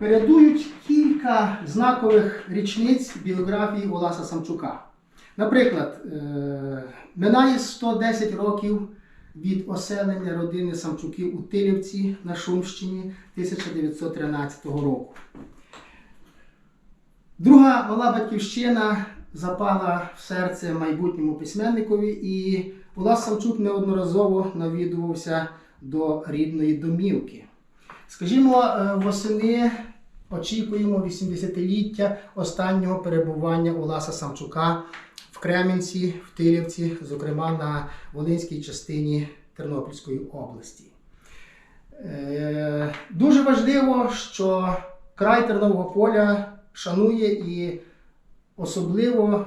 передують кілька знакових річниць біографії Оласа Самчука. Наприклад, е, минає 110 років від оселення родини Самчуків у Тилівці на Шумщині 1913 року. Друга мала батьківщина запала в серце майбутньому письменникові, і Улас Самчук неодноразово навідувався до рідної домівки. Скажімо, е, восени очікуємо 80-ліття останнього перебування Уласа Самчука в Кремінці, в Тилівці, зокрема на Волинській частині Тернопільської області. Е, Дуже важливо, що край Тернового поля шанує і особливо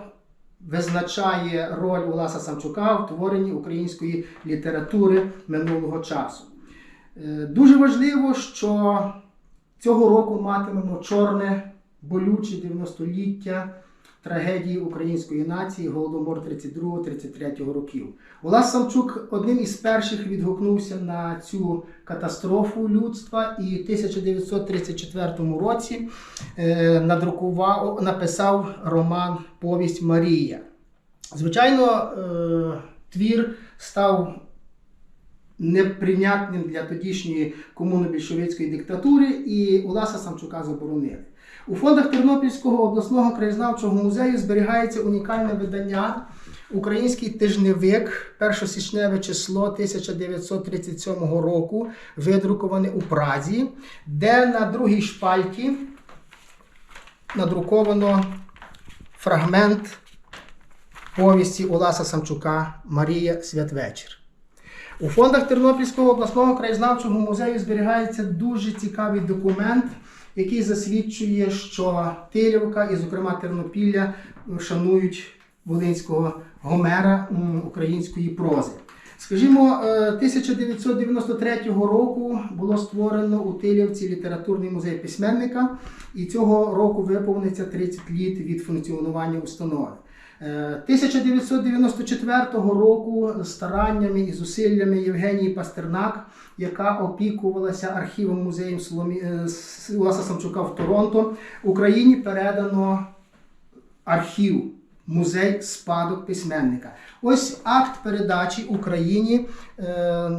визначає роль Уласа Самчука в творенні української літератури минулого часу. Е, Дуже важливо, що цього року матимемо чорне, болюче 90-ліття трагедії української нації Голодомор 32-33 років. Улас Самчук одним із перших відгукнувся на цю катастрофу людства і в 1934 році е, надрукував, написав роман Повість Марія. Звичайно, е, твір став неприйнятним для тодішньої комуно-більшовицької диктатури, і Уласа Самчука заборонили. У фондах Тернопільського обласного краєзнавчого музею зберігається унікальне видання Український тижневик, 1 січневе число 1937 року, видруковане у Празі, де на другій шпальті надруковано фрагмент повісті Уласа Самчука Марія Святвечір. У фондах Тернопільського обласного краєзнавчого музею зберігається дуже цікавий документ, який засвідчує, що Тилівка і, зокрема, Тернопілля шанують волинського Гомера української прози. Скажімо, е, 1993 року було створено у Тилівці літературний музей письменника, і цього року виповниться 30 літ від функціонування установи. Е, 1994 року стараннями і зусиллями Євгенії Пастернак, яка опікувалася архівом музеєм Соломі... е, Уласа Самчука в Торонто, Україні передано архів, музей спадок письменника. Ось акт передачі Україні е,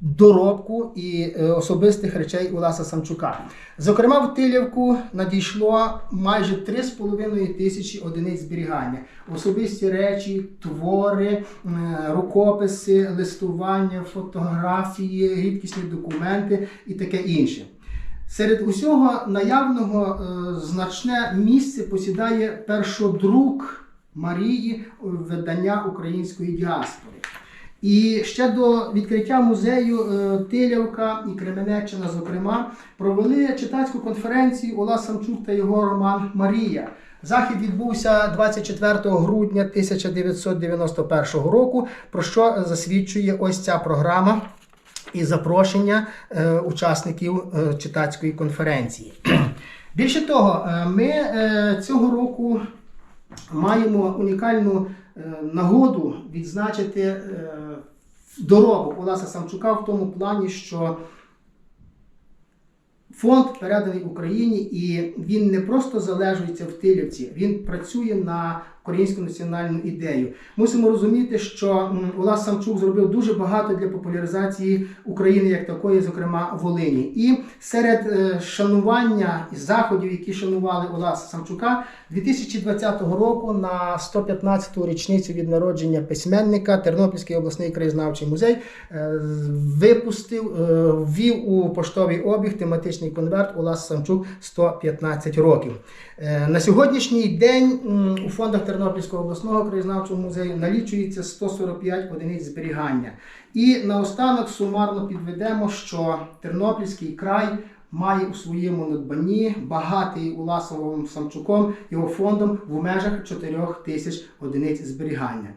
доробку і е, особистих речей Уласа Самчука. Зокрема, в Тилівку надійшло майже 3,5 тисячі одиниць зберігання. Особисті речі, твори, рукописи, листування, фотографії, рідкісні документи і таке інше. Серед усього наявного е, значне місце посідає першодрук Марії видання української діаспори. І ще до відкриття музею е, Тилявка і Кременеччина, зокрема, провели читацьку конференцію Олас Самчук та його роман Марія. Захід відбувся 24 грудня 1991 року, про що засвідчує ось ця програма і запрошення е, учасників е, читацької конференції. Більше того, ми цього року маємо унікальну е, нагоду відзначити дорогу доробок Олеса Самчука в тому плані, що фонд переданий Україні, і він не просто залежується в Тилівці, він працює на українську національну ідею. Мусимо розуміти, що Олас Самчук зробив дуже багато для популяризації України як такої, зокрема Волині. І серед е, шанування і заходів, які шанували Оласа Самчука, 2020 року на 115-ту річницю від народження письменника Тернопільський обласний краєзнавчий музей е, випустив, е, ввів у поштовий обіг тематичний конверт Олас Самчук 115 років. На сьогоднішній день у фондах Тернопільського обласного краєзнавчого музею налічується 145 одиниць зберігання. І наостанок сумарно підведемо, що Тернопільський край має у своєму надбанні багатий Уласовим Самчуком його фондом в межах 4 тисяч одиниць зберігання.